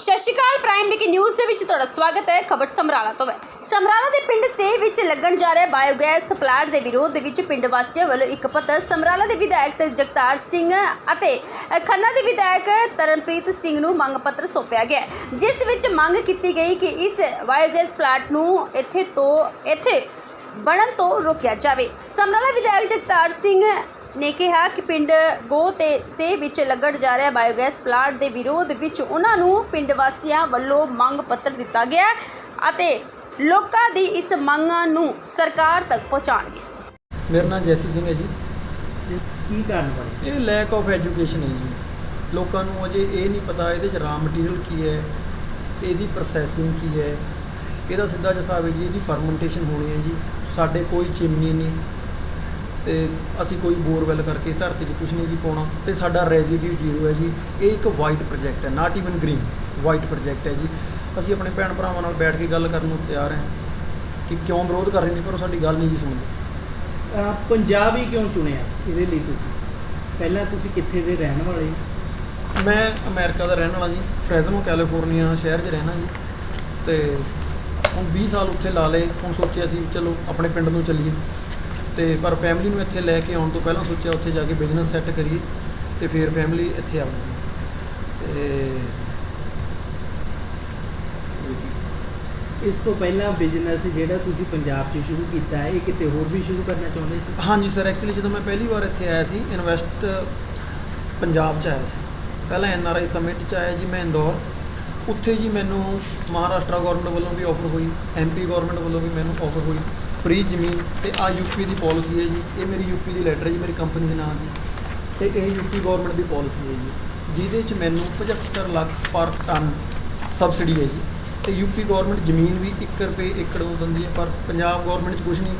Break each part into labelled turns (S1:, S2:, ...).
S1: ਸਤਿ ਸ਼੍ਰੀ ਅਕਾਲ ਪ੍ਰਾਈਮ ਵਿਕੀ ਨਿਊਜ਼ ਦੇ ਵਿੱਚ ਤੁਹਾਡਾ ਸਵਾਗਤ ਹੈ। ਖਬਰ ਸਮਰਾਲਾ ਤੋਂ ਹੈ। ਸਮਰਾਲਾ ਦੇ ਪਿੰਡ ਸੇ ਵਿੱਚ ਲੱਗਣ ਜਾ ਰਿਹਾ ਬਾਇਓਗੈਸ ਪਲਾਂਟ ਦੇ ਵਿਰੋਧ ਦੇ ਵਿੱਚ ਪਿੰਡ ਵਾਸੀਆਂ ਵੱਲੋਂ ਇੱਕ ਪੱਤਰ ਸਮਰਾਲਾ ਦੇ ਵਿਧਾਇਕ ਜਗਤਾਰ ਸਿੰਘ ਅਤੇ ਖੰਨਾ ਦੇ ਵਿਧਾਇਕ ਤਰਨਪ੍ਰੀਤ ਸਿੰਘ ਨੂੰ ਮੰਗ ਪੱਤਰ ਸੌਂਪਿਆ ਗਿਆ ਜਿਸ ਵਿੱਚ ਮੰਗ ਕੀਤੀ ਗਈ ਕਿ ਇਸ ਬਾਇਓਗੈਸ ਪਲਾਂਟ ਨੂੰ ਇੱਥੇ ਤੋਂ, ਇੱਥੇ ਬਣਨ ਤੋਂ ਰੋਕਿਆ ਜਾਵੇ। ਸਮਰਾਲਾ ਵਿਧਾਇਕ ਜਗਤਾਰ ਸਿੰਘ ਨੇ ਕਿਹਾ ਕਿ ਪਿੰਡ ਗੋ ਤੇ ਸੇ ਵਿੱਚ ਲੱਗਣ ਜਾ ਰਿਹਾ ਬਾਇਓਗੈਸ ਪਲਾਂਟ ਦੇ ਵਿਰੋਧ ਵਿੱਚ ਉਹਨਾਂ ਨੂੰ ਪਿੰਡ ਵਾਸੀਆਂ ਵੱਲੋਂ ਮੰਗ ਪੱਤਰ ਦਿੱਤਾ ਗਿਆ ਅਤੇ ਲੋਕਾਂ ਦੀ ਇਸ ਮੰਗਾਂ ਨੂੰ ਸਰਕਾਰ ਤੱਕ ਪਹੁੰਚਾਉਣਗੇ।
S2: ਮੇਰਾ ਨਾਮ ਜੈਸੀ ਸਿੰਘ ਹੈ ਜੀ।
S3: ਕੀ ਕਾਰਨ ਬਣੇ?
S2: ਇਹ ਲੈਕ ਆਫ ਐਜੂਕੇਸ਼ਨ ਹੈ ਜੀ। ਲੋਕਾਂ ਨੂੰ ਅਜੇ ਇਹ ਨਹੀਂ ਪਤਾ ਇਹਦੇ ਚ ਰਾ ਮਟੀਰੀਅਲ ਕੀ ਹੈ ਇਹਦੀ ਪ੍ਰੋਸੈਸਿੰਗ ਕੀ ਹੈ। ਇਹਦਾ ਸਿੱਧਾ ਜਿਹਾ ਹਿਸਾਬ ਹੈ ਜੀ ਇਹਦੀ ਫਰਮੈਂਟੇਸ਼ਨ ਹੋਣੀ ਹੈ ਜੀ। ਸਾਡੇ ਕੋਈ ਚਿਮਨੀ ਨਹੀਂ ਤੇ ਅਸੀਂ ਕੋਈ ਬੋਰਵੈਲ ਕਰਕੇ ਧਰਤੀ 'ਚ ਕੁਝ ਨਹੀਂ ਜੀ ਪਾਉਣਾ ਤੇ ਸਾਡਾ ਰੈਜ਼ੀਡਿਊ ਜ਼ੀਰੋ ਹੈ ਜੀ। ਇਹ ਇੱਕ ਵਾਈਟ ਪ੍ਰੋਜੈਕਟ ਹੈ not even green white project ਹੈ ਜੀ। ਅਸੀਂ ਆਪਣੇ ਭੈਣ ਭਰਾਵਾਂ ਨਾਲ ਬੈਠ ਕੇ ਗੱਲ ਕਰਨ ਨੂੰ ਤਿਆਰ ਹਾਂ ਕਿ ਕਿਉਂ ਵਿਰੋਧ ਕਰ ਰਹੇ ਨੇ ਪਰ ਉਹ ਸਾਡੀ ਗੱਲ ਨਹੀਂ ਜੀ ਸੁਣਦੇ।
S3: ਪੰਜਾਬ ਹੀ ਕਿਉਂ ਚੁਣਿਆ ਇਹਦੇ ਲਈ ਤੁਸੀਂ? ਪਹਿਲਾਂ ਤੁਸੀਂ ਕਿੱਥੇ ਦੇ ਰਹਿਣ ਵਾਲੇ?
S2: ਮੈਂ ਅਮਰੀਕਾ ਦਾ ਰਹਿਣ ਵਾਲਾ ਜੀ ਫਰੈਜ਼ਨੋ ਕੈਲੀਫੋਰਨੀਆ ਸ਼ਹਿਰ 'ਚ ਰਹਿਣਾ ਜੀ। ਤੇ ਹੁਣ 20 ਸਾਲ ਉੱਥੇ ਲਾ ਲਏ ਹੁਣ ਸੋਚਿਆ ਸੀ ਚਲੋ ਆਪਣੇ ਪਿੰਡ ਨੂੰ ਚੱਲੀਏ। ਤੇ ਪਰ ਫੈਮਿਲੀ ਨੂੰ ਇੱਥੇ ਲੈ ਕੇ ਆਉਣ ਤੋਂ ਪਹਿਲਾਂ ਸੋਚਿਆ ਉੱਥੇ ਜਾ ਕੇ ਬਿਜ਼ਨਸ ਸੈੱਟ ਕਰੀਏ ਤੇ ਫਿਰ ਫੈਮਿਲੀ ਇੱਥੇ ਆਵਾਂਗੇ ਤੇ
S3: ਇਸ ਤੋਂ ਪਹਿਲਾਂ ਬਿਜ਼ਨਸ ਜਿਹੜਾ ਤੁਸੀਂ ਪੰਜਾਬ 'ਚ ਸ਼ੁਰੂ ਕੀਤਾ ਹੈ ਇਹ ਕਿਤੇ ਹੋਰ ਵੀ ਸ਼ੁਰੂ ਕਰਨਾ ਚਾਹੁੰਦੇ ਸੀ?
S2: ਹਾਂਜੀ ਸਰ ਐਕਚੁਅਲੀ ਜਦੋਂ ਮੈਂ ਪਹਿਲੀ ਵਾਰ ਇੱਥੇ ਆਇਆ ਸੀ ਇਨਵੈਸਟ ਪੰਜਾਬ 'ਚ ਆਇਆ ਸੀ। ਪਹਿਲਾਂ ਐਨ ਆਰ ਆਈ ਸਮਿਟ 'ਚ ਆਇਆ ਜੀ ਮੈਂ ਇੰਦੌਰ। ਉੱਥੇ ਜੀ ਮੈਨੂੰ ਮਹਾਰਾਸ਼ਟਰ ਗਵਰਨਮੈਂਟ ਵੱਲੋਂ ਵੀ ਆਫਰ ਹੋਈ ਐਮਪੀ ਗਵਰਨਮੈਂਟ ਵੱਲੋਂ ਵੀ ਮੈਨੂੰ ਆਫਰ ਹੋਈ। ਫ੍ਰੀ ਜ਼ਮੀਨ ਤੇ ਆ ਯੂਪੀ ਦੀ ਪਾਲਿਸੀ ਹੈ ਜੀ। ਇਹ ਮੇਰੀ ਯੂਪੀ ਦੀ ਲੈਟਰ ਹੈ ਜੀ, ਮੇਰੀ ਕੰਪਨੀ ਦੇ ਨਾਮ ਦੀ। ਤੇ ਇਹ ਯੂਪੀ ਗਵਰਨਮੈਂਟ ਦੀ ਪਾਲਿਸੀ ਹੈ ਜੀ। ਜਿਹਦੇ 'ਚ ਮੈਨੂੰ 75 ਲੱਖ ਪਰ ਟਨ ਸਬਸਿਡੀ ਹੈ ਜੀ। ਤੇ ਯੂਪੀ ਗਵਰਨਮੈਂਟ ਜ਼ਮੀਨ ਵੀ 1 ਰੁਪਏ ਏਕੜ ਨੂੰ ਦਿੰਦੀ ਹੈ, ਪਰ ਪੰਜਾਬ ਗਵਰਨਮੈਂਟ 'ਚ ਕੁਝ ਨਹੀਂ।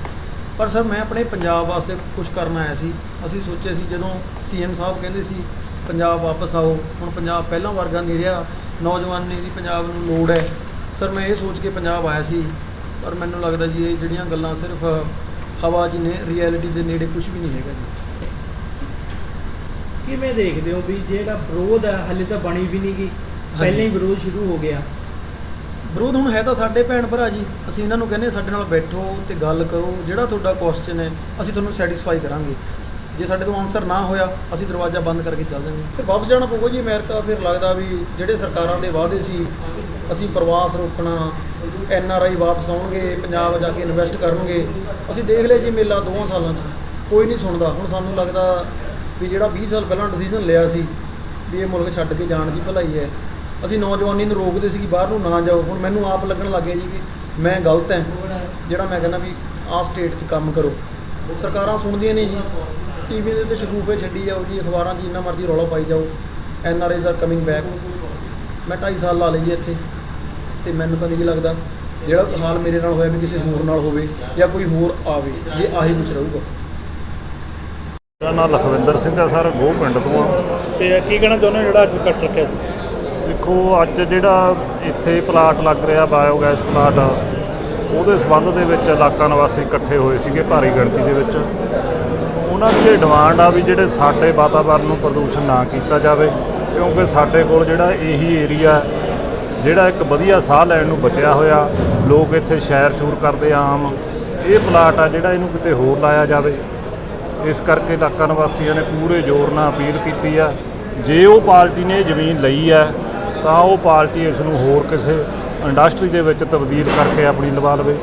S2: ਪਰ ਸਰ, ਮੈਂ ਆਪਣੇ ਪੰਜਾਬ ਵਾਸਤੇ ਕੁਝ ਕਰਨ ਆਇਆ ਸੀ। ਅਸੀਂ ਸੋਚਿਆ ਸੀ, ਜਦੋਂ ਸੀਐਮ ਸਾਹਿਬ ਕਹਿੰਦੇ ਸੀ, ਪੰਜਾਬ ਵਾਪਸ ਆਓ। ਹੁਣ ਪੰਜਾਬ ਪਹਿਲਾਂ ਵਰਗਾ ਨਹੀਂ ਰਿਹਾ। ਨੌਜਵਾਨੀ ਦੀ ਪੰਜਾਬ ਨੂੰ ਲੋੜ ਹੈ। ਸਰ, ਮੈਂ ਇਹ ਸੋਚ ਕੇ ਪੰਜਾਬ ਆਇਆ ਸੀ। ਪਰ ਮੈਨੂੰ ਲੱਗਦਾ ਜੀ ਇਹ ਜਿਹੜੀਆਂ ਗੱਲਾਂ ਸਿਰਫ ਹਵਾ 'ਚ ਹੀ ਨੇ ਰਿਐਲਿਟੀ ਦੇ ਨੇੜੇ ਕੁਝ ਵੀ ਨਹੀਂ ਹੈਗਾ ਜੀ।
S3: ਕਿਵੇਂ ਦੇਖਦੇ ਹੋ ਵੀ ਜਿਹੜਾ ਵਿਰੋਧ ਹੈ ਹਲੇ ਤਾਂ ਬਣੀ ਵੀ ਨਹੀਂ ਗਈ ਪਹਿਲਾਂ ਹੀ ਵਿਰੋਧ ਸ਼ੁਰੂ ਹੋ ਗਿਆ।
S2: ਵਿਰੋਧ ਹੁਣ ਹੈ ਤਾਂ ਸਾਡੇ ਭੈਣ ਭਰਾ ਜੀ। ਅਸੀਂ ਇਹਨਾਂ ਨੂੰ ਕਹਿੰਦੇ ਸਾਡੇ ਨਾਲ ਬੈਠੋ ਤੇ ਗੱਲ ਕਰੋ। ਜਿਹੜਾ ਤੁਹਾਡਾ ਕੁਐਸਚਨ ਹੈ ਅਸੀਂ ਤੁਹਾਨੂੰ ਸੈਟੀਸਫਾਈ ਕਰਾਂਗੇ। ਜੇ ਸਾਡੇ ਤੋਂ ਆਨਸਰ ਨਾ ਹੋਇਆ ਅਸੀਂ ਦਰਵਾਜ਼ਾ ਬੰਦ ਕਰਕੇ ਚੱਲ ਜਾਵਾਂਗੇ ਫਿਰ ਵਾਪਸ ਜਾਣਾ ਪਊਗਾ ਜੀ ਅਮਰੀਕਾ। ਫਿਰ ਲੱਗਦਾ ਵੀ ਜਿਹੜੇ ਸਰਕਾਰਾਂ ਦੇ ਵਾਅਦੇ ਸੀ ਅਸੀਂ ਪ੍ਰਵਾਸ ਰੋਕਣਾ, ਐਨ ਆਰ ਆਈ ਵਾਪਸ ਆਉਣਗੇ, ਪੰਜਾਬ ਜਾ ਕੇ ਇਨਵੈਸਟ ਕਰਨਗੇ। ਅਸੀਂ ਦੇਖ ਲਿਆ ਜੀ ਮੇਲਾ ਦੋਵਾਂ ਸਾਲਾਂ 'ਚ, ਕੋਈ ਨਹੀਂ ਸੁਣਦਾ। ਹੁਣ ਸਾਨੂੰ ਲੱਗਦਾ ਵੀ ਜਿਹੜਾ 20 ਸਾਲ ਪਹਿਲਾਂ ਡਿਸੀਜਨ ਲਿਆ ਸੀ, ਵੀ ਇਹ ਮੁਲਕ ਛੱਡ ਕੇ ਜਾਣ ਦੀ ਭਲਾਈ ਹੈ। ਅਸੀਂ ਨੌਜਵਾਨੀ ਨੂੰ ਰੋਕਦੇ ਸੀ ਕਿ ਬਾਹਰ ਨੂੰ ਨਾ ਜਾਓ। ਹੁਣ ਮੈਨੂੰ ਆਪ ਲੱਗਣ ਲੱਗ ਗਿਆ ਜੀ ਕਿ ਮੈਂ ਗਲਤ ਹਾਂ। ਜਿਹੜਾ ਮੈਂ ਕਹਿੰਦਾ ਵੀ ਆਹ ਸਟੇਟ 'ਚ ਕੰਮ ਕਰੋ। ਸਰਕਾਰਾਂ ਸੁਣਦੀਆਂ ਨਹੀਂ ਜੀ। ਟੀਵੀ ਦੇ ਉੱਤੇ ਸ਼ਗੂਫੇ ਛੱਡੀ ਜਾਓ ਜੀ, ਅਖਬਾਰਾਂ 'ਚ ਜਿੰਨਾ ਮਰਜ਼ੀ ਰੌਲਾ ਪਾਈ ਜਾਓ। N R I are coming back ਮੈਂ 2.5 ਸਾਲ ਲਾ ਲਈ ਜੀ ਇੱਥੇ। ਤੇ ਮੈਨੂੰ ਤਾਂ ਨਹੀਂ ਲੱਗਦਾ ਜਿਹੜਾ ਹਾਲ ਮੇਰੇ ਨਾਲ ਹੋਇਆ ਵੀ ਕਿਸੇ ਹੋਰ ਨਾਲ ਹੋਵੇ ਜਾਂ ਕੋਈ ਹੋਰ ਆਵੇ ਜੇ ਆਹੀ ਕੁਝ ਰਹੂਗਾ।
S4: ਮੇਰਾ ਨਾਮ ਲਖਵਿੰਦਰ ਸਿੰਘ ਹੈ ਸਰ ਗੋਹ ਪਿੰਡ ਤੋਂ ਆ।
S5: ਤੇ ਕੀ ਕਹਿਣਾ ਚਾਹੁੰਦੇ ਹੋ ਜਿਹੜਾ ਅੱਜ ਕੱਟ ਰੱਖਿਆ ਸੀ
S4: ਦੇਖੋ ਅੱਜ ਜਿਹੜਾ ਇੱਥੇ ਪਲਾਟ ਲੱਗ ਰਿਹਾ ਬਾਇਓਗੈਸ ਪਲਾਟ ਉਹਦੇ ਸਬੰਧ ਦੇ ਵਿੱਚ ਇਲਾਕਾ ਨਿਵਾਸੀ ਇਕੱਠੇ ਹੋਏ ਸੀਗੇ ਭਾਰੀ ਗਿਣਤੀ ਦੇ ਵਿੱਚ। ਉਹਨਾਂ ਦੀ ਇਹ ਡਿਮਾਂਡ ਆ ਵੀ ਜਿਹੜੇ ਸਾਡੇ ਵਾਤਾਵਰਣ ਨੂੰ ਪ੍ਰਦੂਸ਼ਣ ਨਾ ਕੀਤਾ ਜਾਵੇ ਕਿਉਂਕਿ ਸਾਡੇ ਕੋਲ ਜਿਹੜਾ ਇਹੀ ਏਰੀਆ ਜਿਹੜਾ ਇੱਕ ਵਧੀਆ ਸਾਹ ਲੈਣ ਨੂੰ ਬਚਿਆ ਹੋਇਆ ਲੋਕ ਇੱਥੇ ਸ਼ੈਰ ਸ਼ੂਰ ਕਰਦੇ ਆ ਆਮ ਇਹ ਪਲਾਟ ਆ ਜਿਹੜਾ ਇਹਨੂੰ ਕਿਤੇ ਹੋਰ ਲਾਇਆ ਜਾਵੇ। ਇਸ ਕਰਕੇ ਇਲਾਕਾ ਨਿਵਾਸੀਆਂ ਨੇ ਪੂਰੇ ਜ਼ੋਰ ਨਾਲ ਅਪੀਲ ਕੀਤੀ ਆ। ਜੇ ਉਹ ਪਾਰਟੀ ਨੇ ਜ਼ਮੀਨ ਲਈ ਹੈ ਤਾਂ ਉਹ ਪਾਰਟੀ ਇਸ ਨੂੰ ਹੋਰ ਕਿਸੇ ਇੰਡਸਟਰੀ ਦੇ ਵਿੱਚ ਤਬਦੀਲ ਕਰਕੇ ਆਪਣੀ ਲਵਾ ਲਵੇ।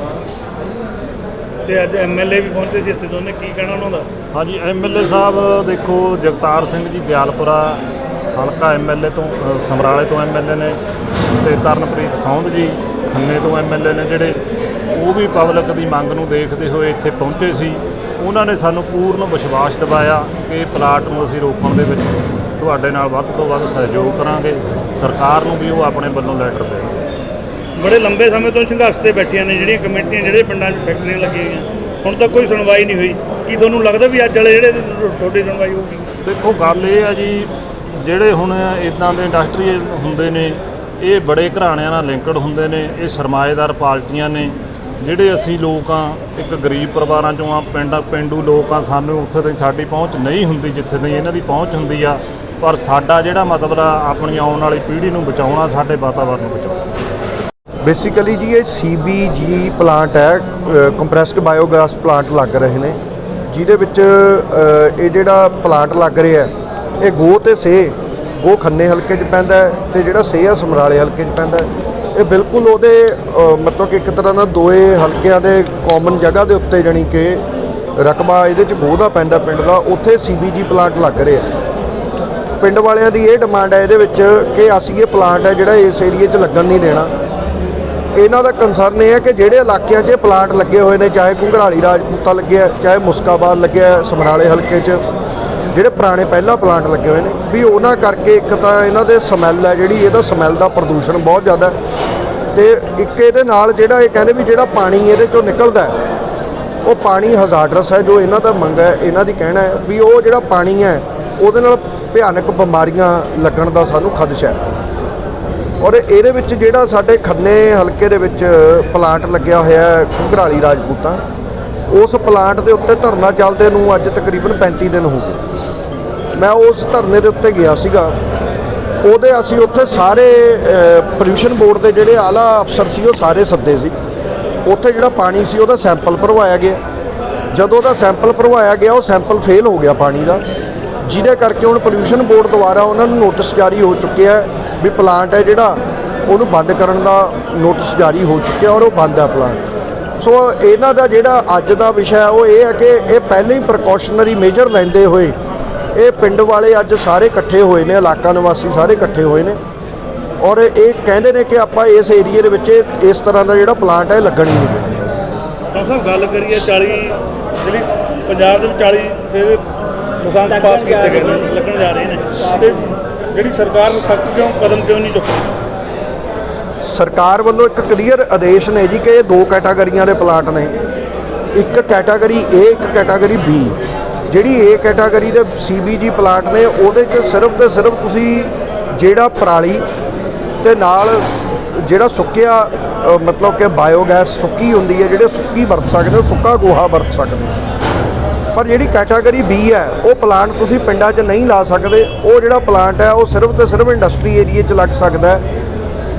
S5: ਤੇ ਅੱਜ ਐਮਐਲਏ ਵੀ ਪਹੁੰਚੇ ਸੀ ਇੱਥੇ ਦੋਨੇ ਕੀ ਕਹਿਣਾ ਉਹਨਾਂ ਦਾ?
S4: ਹਾਂਜੀ ਐਮਐਲਏ ਸਾਹਿਬ ਦੇਖੋ ਜਗਤਾਰ ਸਿੰਘ ਜੀ ਦਿਆਲਪੁਰਾ ਹਲਕਾ ਐਮਐਲਏ ਤੋਂ ਅ, ਸਮਰਾਲੇ ਤੋਂ ਐਮਐਲਏ ਨੇ ਤੇ ਤਰਨਪ੍ਰੀਤ ਸੌਂਦ ਜੀ ਖੰਨੇ ਤੋਂ ਐਮਐਲਏ ਨੇ ਜਿਹੜੇ ਉਹ ਵੀ ਪਬਲਿਕ ਦੀ ਮੰਗ ਨੂੰ ਦੇਖਦੇ ਹੋਏ ਇੱਥੇ ਪਹੁੰਚੇ ਸੀ। ਉਹਨਾਂ ਨੇ ਸਾਨੂੰ ਪੂਰਨ ਵਿਸ਼ਵਾਸ ਦਿਵਾਇਆ ਕਿ ਪਲਾਟ ਨੂੰ ਅਸੀਂ ਰੋਕਣ ਦੇ ਵਿੱਚ ਤੁਹਾਡੇ ਨਾਲ ਵੱਧ ਤੋਂ ਵੱਧ ਸਹਿਯੋਗ ਕਰਾਂਗੇ। ਸਰਕਾਰ ਨੂੰ ਵੀ ਉਹ ਆਪਣੇ ਵੱਲੋਂ ਲੈਟਰ ਦੇਣਗੇ।
S5: ਬੜੇ ਲੰਬੇ ਸਮੇਂ ਤੋਂ ਸੰਘਰਸ਼ ਤੇ ਬੈਠੀਆਂ ਨੇ ਜਿਹੜੀਆਂ ਕਮੇਟੀਆਂ ਜਿਹੜੇ ਪਿੰਡਾਂ 'ਚ ਫੈਕਟਰੀਆਂ ਲੱਗੀਆਂ ਹੋਈਆਂ। ਹੁਣ ਤੱਕ ਕੋਈ ਸੁਣਵਾਈ ਨਹੀਂ ਹੋਈ। ਕੀ ਤੁਹਾਨੂੰ ਲੱਗਦਾ ਵੀ ਅੱਜ ਵਾਲੇ ਜਿਹੜੇ ਤੁਹਾਡੀ ਸੁਣਵਾਈ ਹੋਊਗੀ?
S4: ਦੇਖੋ ਗੱਲ ਇਹ ਆ ਜੀ ਜਿਹੜੇ ਹੁਣ ਇਦਾਂ ਦੇ ਇੰਡਸਟਰੀ ਹੁੰਦੇ ਨੇ ਇਹ ਬੜੇ ਘਰਾਣਿਆਂ ਨਾਲ ਲਿੰਕਡ ਹੁੰਦੇ ਨੇ ਇਹ ਸਰਮਾਏਦਾਰ ਪਾਰਟੀਆਂ ਨੇ ਜਿਹੜੇ ਅਸੀਂ ਲੋਕ ਆ ਇੱਕ ਗਰੀਬ ਪਰਿਵਾਰਾਂ ਚੋਂ ਆ ਪਿੰਡ ਪਿੰਡੂ ਲੋਕ ਆ ਸਾਨੂੰ ਉੱਥੇ ਤਾਈਂ ਸਾਡੀ ਪਹੁੰਚ ਨਹੀਂ ਹੁੰਦੀ ਜਿੱਥੇ ਤਾਈਂ ਇਹਨਾਂ ਦੀ ਪਹੁੰਚ ਹੁੰਦੀ ਆ ਪਰ ਸਾਡਾ ਜਿਹੜਾ ਮਤਲਬ ਆ ਆਪਣੀ ਆਉਣ ਵਾਲੀ ਪੀੜ੍ਹੀ ਨੂੰ ਬਚਾਉਣਾ ਸਾਡੇ ਵਾਤਾਵਰਨ ਨੂੰ ਬਚਾਉਣਾ।
S6: ਬੇਸਿਕਲੀ ਜੀ ਇਹ ਸੀਬੀਜੀ ਪਲਾਂਟ ਹੈ ਕੰਪਰੈਸਡ ਬਾਇਓਗੈਸ ਪਲਾਂਟ ਲੱਗ ਰਹੇ ਨੇ ਜਿਹਦੇ ਵਿੱਚ ਇਹ ਜਿਹੜਾ ਪਲਾਂਟ ਲੱਗ ਰਿਹਾ ਹੈ, ਇਹ ਗੋ ਤੇ ਸੇ ਗੋ ਖੰਨੇ ਹਲਕੇ 'ਚ ਪੈਂਦਾ ਹੈ ਤੇ ਜਿਹੜਾ ਸੇ ਆ ਸਮਰਾਲੇ ਹਲਕੇ 'ਚ ਪੈਂਦਾ ਇਹ ਬਿਲਕੁਲ ਉਹਦੇ ਮਤਲਬ ਕਿ ਇੱਕ ਤਰ੍ਹਾਂ ਦਾ ਦੋਏ ਹਲਕਿਆਂ ਦੇ ਕਾਮਨ ਜਗ੍ਹਾ ਦੇ ਉੱਤੇ ਜਾਣੀ ਕਿ ਰਕਬਾ ਇਹਦੇ 'ਚ ਗੋ ਦਾ ਪੈਂਦਾ ਪਿੰਡ ਦਾ, ਉੱਥੇ ਸੀਬੀਜੀ ਪਲਾਂਟ ਲੱਗ ਰਿਹਾ। ਪਿੰਡ ਵਾਲਿਆਂ ਦੀ ਇਹ ਡਿਮਾਂਡ ਹੈ ਇਹਦੇ ਵਿੱਚ ਕਿ ਅਸੀਂ ਇਹ ਪਲਾਂਟ ਹੈ ਜਿਹੜਾ ਇਸ ਏਰੀਏ 'ਚ ਲੱਗਣ ਨਹੀਂ ਦੇਣਾ। ਇਹਨਾਂ ਦਾ ਕੰਸਰਨ ਇਹ ਹੈ ਕਿ ਜਿਹੜੇ ਇਲਾਕਿਆਂ 'ਚ ਇਹ ਪਲਾਂਟ ਲੱਗੇ ਹੋਏ ਨੇ, ਚਾਹੇ ਘੁੰਗਰਾਲੀ ਰਾਜਪੂਤਾ ਲੱਗਿਆ, ਚਾਹੇ ਮੁਸਕਾਬਾਦ ਲੱਗਿਆ ਸਮਰਾਲੇ ਹਲਕੇ 'ਚ ਜਿਹੜੇ ਪੁਰਾਣੇ ਪਹਿਲਾ ਪਲਾਂਟ ਲੱਗੇ ਹੋਏ ਨੇ, ਵੀ ਉਹਨਾਂ ਕਰਕੇ ਇੱਕ ਤਾਂ ਇਹਨਾਂ ਦੇ ਸਮੈਲ ਹੈ ਜਿਹੜੀ, ਇਹਦਾ ਸਮੈਲ ਦਾ ਪ੍ਰਦੂਸ਼ਣ ਬਹੁਤ ਜ਼ਿਆਦਾ ਹੈ। ਤੇ ਇੱਕ ਇਹਦੇ ਨਾਲ ਜਿਹੜਾ ਇਹ ਕਹਿੰਦੇ ਵੀ ਜਿਹੜਾ ਪਾਣੀ ਇਹਦੇ 'ਚੋਂ ਨਿਕਲਦਾ ਉਹ ਪਾਣੀ ਹਜ਼ਾਰਡਸ ਹੈ, ਜੋ ਇਹਨਾਂ ਦਾ ਮੰਗ ਹੈ, ਇਹਨਾਂ ਦੀ ਕਹਿਣਾ ਹੈ ਵੀ ਉਹ ਜਿਹੜਾ ਪਾਣੀ ਹੈ, ਉਹਦੇ ਨਾਲ ਭਿਆਨਕ ਬਿਮਾਰੀਆਂ ਲੱਗਣ ਦਾ ਸਾਨੂੰ ਖਦਸ਼ਾ ਹੈ। ਔਰ ਇਹਦੇ ਵਿੱਚ ਜਿਹੜਾ ਸਾਡੇ ਖੰਨੇ ਹਲਕੇ ਦੇ ਵਿੱਚ ਪਲਾਂਟ ਲੱਗਿਆ ਹੋਇਆ ਹੈ ਘੁੰਗਰਾਲੀ ਰਾਜਪੂਤਾਂ, ਉਸ ਪਲਾਂਟ ਦੇ ਉੱਤੇ ਧਰਨਾ ਚੱਲਦੇ ਨੂੰ ਅੱਜ ਤਕਰੀਬਨ 35 ਦਿਨ ਹੋ ਗਏ। ਮੈਂ ਉਸ ਧਰਨੇ ਦੇ ਉੱਤੇ ਗਿਆ ਸੀਗਾ। ਉਹਦੇ ਅਸੀਂ ਉੱਥੇ ਸਾਰੇ ਪੋਲਿਊਸ਼ਨ ਬੋਰਡ ਦੇ ਜਿਹੜੇ ਆਲਾ ਅਫਸਰ ਸੀ, ਉਹ ਸਾਰੇ ਸੱਦੇ ਸੀ। ਉੱਥੇ ਜਿਹੜਾ ਪਾਣੀ ਸੀ, ਉਹਦਾ ਸੈਂਪਲ ਭਰਵਾਇਆ ਗਿਆ। ਜਦੋਂ ਉਹਦਾ ਸੈਂਪਲ ਭਰਵਾਇਆ ਗਿਆ, ਉਹ ਸੈਂਪਲ ਫੇਲ ਹੋ ਗਿਆ ਪਾਣੀ ਦਾ। ਜਿਹਦੇ ਕਰਕੇ ਹੁਣ ਪੋਲਿਊਸ਼ਨ ਬੋਰਡ ਦੁਆਰਾ ਉਹਨਾਂ ਨੂੰ ਨੋਟਿਸ ਜਾਰੀ ਹੋ ਚੁੱਕਿਆ ਵੀ ਪਲਾਂਟ ਹੈ ਜਿਹੜਾ, ਉਹਨੂੰ ਬੰਦ ਕਰਨ ਦਾ ਨੋਟਿਸ ਜਾਰੀ ਹੋ ਚੁੱਕਿਆ ਔਰ ਉਹ ਬੰਦ ਹੈ ਪਲਾਂਟ ਸੋ ਇਹਨਾਂ ਦਾ ਜਿਹੜਾ ਅੱਜ ਦਾ ਵਿਸ਼ਾ ਉਹ ਇਹ ਹੈ ਕਿ ਇਹ ਪਹਿਲਾਂ ਹੀ ਪ੍ਰੀਕਾਸ਼ਨਰੀ ਮੇਜਰ ਲੈਂਦੇ ਹੋਏ ਇਹ ਪਿੰਡ ਵਾਲੇ ਅੱਜ ਸਾਰੇ ਇਕੱਠੇ ਹੋਏ ਨੇ ਇਲਾਕਾ ਨਿਵਾਸੀ ਸਾਰੇ ਇਕੱਠੇ ਹੋਏ ਨੇ। ਔਰ ਇਹ ਕਹਿੰਦੇ ਨੇ ਕਿ ਆਪਾਂ ਇਸ ਏਰੀਏ ਦੇ ਵਿੱਚ ਇਸ ਤਰ੍ਹਾਂ ਦਾ ਜਿਹੜਾ ਪਲਾਂਟ ਹੈ ਇਹ ਲੱਗਣ ਹੀ ਨਹੀਂ ਦੇਣਾ
S5: ਸਾਹਿਬ ਗੱਲ ਕਰੀਏ 40 ਜਿਹੜੀ ਪੰਜਾਬ ਦੇ ਵਿੱਚ 40 ਫਿਰ ਮਸਾਂ ਪਾਸ ਕੀਤੇ ਗਏ ਨੇ ਲੱਗਣ ਜਾ ਰਹੇ ਨੇ। ਤੇ ਜਿਹੜੀ ਸਰਕਾਰ ਨੂੰ ਸਖਤ ਕਿਉਂ ਕਦਮ ਕਿਉਂ ਨਹੀਂ ਚੁੱਕਦੀ
S6: ਸਰਕਾਰ ਵੱਲੋਂ ਇੱਕ ਕਲੀਅਰ ਆਦੇਸ਼ ਨੇ ਜੀ ਕਿ ਇਹ ਦੋ ਕੈਟਾਗਰੀਆਂ ਦੇ ਪਲਾਂਟ ਨੇ। ਇੱਕ ਕੈਟਾਗਰੀ A ਇੱਕ ਕੈਟਾਗਰੀ B ਜਿਹੜੀ ਏ ਕੈਟਾਗਰੀ ਦੇ CBG ਪਲਾਂਟ ਨੇ, ਉਹਦੇ 'ਚ ਸਿਰਫ ਤੇ ਸਿਰਫ ਤੁਸੀਂ ਜਿਹੜਾ ਪਰਾਲੀ ਤੇ ਨਾਲ ਜਿਹੜਾ ਸੁੱਕਿਆ ਮਤਲਬ ਕਿ ਬਾਇਓਗੈਸ ਸੁੱਕੀ ਹੁੰਦੀ ਹੈ, ਜਿਹੜੇ ਸੁੱਕੀ ਵਰਤ ਸਕਦੇ ਹੋ, ਸੁੱਕਾ ਗੋਹਾ ਵਰਤ ਸਕਦੇ ਪਰ ਜਿਹੜੀ ਕੈਟਾਗਰੀ B ਹੈ, ਉਹ ਪਲਾਂਟ ਤੁਸੀਂ ਪਿੰਡਾਂ 'ਚ ਨਹੀਂ ਲਾ ਸਕਦੇ, ਉਹ ਜਿਹੜਾ ਪਲਾਂਟ ਹੈ, ਉਹ ਸਿਰਫ ਤੇ ਸਿਰਫ ਇੰਡਸਟਰੀ ਏਰੀਏ 'ਚ ਲੱਗ ਸਕਦਾ ਹੈ।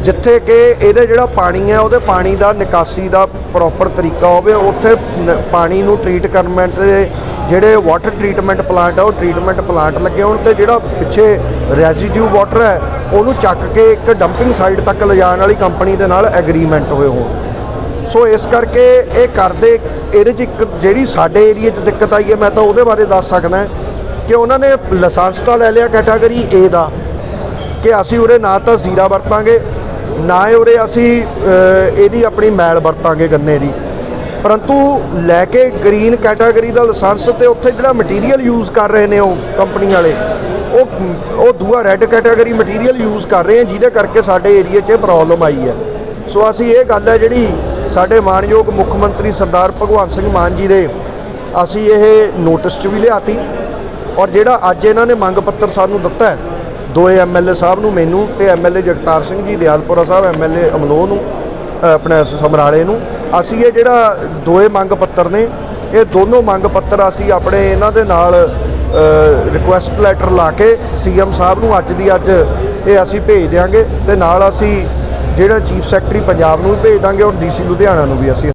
S6: ਜਿੱਥੇ ਕਿ ਇਹਦੇ ਜਿਹੜਾ ਪਾਣੀ ਹੈ, ਉਹਦੇ ਪਾਣੀ ਦਾ ਨਿਕਾਸੀ ਦਾ ਪ੍ਰੋਪਰ ਤਰੀਕਾ ਹੋਵੇ, ਉੱਥੇ ਪਾਣੀ ਨੂੰ ਟਰੀਟ ਕਰਨ ਦੇ ਜਿਹੜੇ ਵਾਟਰ ਟਰੀਟਮੈਂਟ ਪਲਾਂਟ ਆ, ਉਹ ਟਰੀਟਮੈਂਟ ਪਲਾਂਟ ਲੱਗੇ ਹੋਣ ਤੇ ਜਿਹੜਾ ਪਿੱਛੇ ਰੈਜ਼ੀਡਿਊ ਵਾਟਰ ਹੈ, ਉਹਨੂੰ ਚੱਕ ਕੇ ਇੱਕ ਡੰਪਿੰਗ ਸਾਈਟ ਤੱਕ ਲਿਜਾਣ ਵਾਲੀ ਕੰਪਨੀ ਦੇ ਨਾਲ ਐਗਰੀਮੈਂਟ ਹੋਏ ਹੋਣ। ਸੋ ਇਸ ਕਰਕੇ ਇਹ ਕਰਦੇ, ਇਹਦੇ 'ਚ ਇੱਕ ਜਿਹੜੀ ਸਾਡੇ ਏਰੀਆ 'ਚ ਦਿੱਕਤ ਆਈ ਹੈ, ਮੈਂ ਤਾਂ ਉਹਦੇ ਬਾਰੇ ਦੱਸ ਸਕਦਾ ਕਿ ਉਹਨਾਂ ਨੇ ਲਾਇਸੈਂਸ ਤਾਂ ਲੈ ਲਿਆ ਕੈਟਾਗਰੀ A ਦਾ ਕਿ ਅਸੀਂ ਉਰੇ ਨਾ ਤਾਂ ਜ਼ੀਰਾ ਵਰਤਾਂਗੇ ਨਾ ਉਰੇ ਅਸੀਂ ਇਹਦੀ ਆਪਣੀ ਮੈਲ ਵਰਤਾਂਗੇ ਗੰਨੇ ਦੀ। ਪਰੰਤੂ ਲੈ ਕੇ ਗ੍ਰੀਨ ਕੈਟਾਗਰੀ ਦਾ ਲਾਇਸੈਂਸ ਤੇ ਉੱਥੇ ਜਿਹੜਾ ਮਟੀਰੀਅਲ ਯੂਜ਼ ਕਰ ਰਹੇ ਨੇ ਉਹ ਕੰਪਨੀ ਵਾਲੇ, ਉਹ ਉਹ ਦੂਆ ਰੈੱਡ ਕੈਟਾਗਰੀ ਮਟੀਰੀਅਲ ਯੂਜ਼ ਕਰ ਰਹੇ ਆ, ਜਿਹਦੇ ਕਰਕੇ ਸਾਡੇ ਏਰੀਆ 'ਚ ਪ੍ਰੋਬਲਮ ਆਈ ਹੈ। ਸੋ ਅਸੀਂ ਇਹ ਗੱਲ ਹੈ ਜਿਹੜੀ ਸਾਡੇ ਮਾਨਯੋਗ ਮੁੱਖ ਮੰਤਰੀ ਸਰਦਾਰ ਭਗਵੰਤ ਸਿੰਘ ਮਾਨ ਜੀ ਦੇ, ਅਸੀਂ ਇਹ ਨੋਟਿਸ 'ਚ ਵੀ ਲਿਆਤੀ। ਔਰ ਜਿਹੜਾ ਅੱਜ ਇਹਨਾਂ ਨੇ ਮੰਗ ਪੱਤਰ ਸਾਨੂੰ ਦਿੱਤਾ ਹੈ ਦੋਏ ਐਮਐਲਏ ਸਾਹਿਬ ਨੂੰ, ਮੈਨੂੰ ਤੇ ਐਮਐਲਏ ਜਗਤਾਰ ਸਿੰਘ ਜੀ, ਦਿਆਲਪੁਰਾ ਸਾਹਿਬ ਐਮਐਲਏ ਅਮਲੋਹ ਨੂੰ ਆਪਣੇ ਸਮਰਾਲੇ ਨੂੰ। ਅਸੀਂ ਇਹ ਜਿਹੜਾ ਦੋਏ ਮੰਗ ਪੱਤਰ ਨੇ, ਇਹ ਦੋਨੋਂ ਮੰਗ ਪੱਤਰ ਅਸੀਂ ਆਪਣੇ ਇਹਨਾਂ ਦੇ ਨਾਲ ਰਿਕੁਐਸਟ ਲੈਟਰ ਲਾ ਕੇ ਸੀਐਮ ਸਾਹਿਬ ਨੂੰ ਅੱਜ ਦੀ ਅੱਜ ਇਹ ਅਸੀਂ ਭੇਜ ਦਿਆਂਗੇ ਤੇ ਨਾਲ ਅਸੀਂ ਜਿਹੜਾ ਚੀਫ ਸੈਕਟਰੀ ਪੰਜਾਬ ਨੂੰ ਵੀ ਭੇਜ ਦਾਂਗੇ ਔਰ ਡੀਸੀ ਲੁਧਿਆਣਾ ਨੂੰ ਵੀ ਅਸੀਂ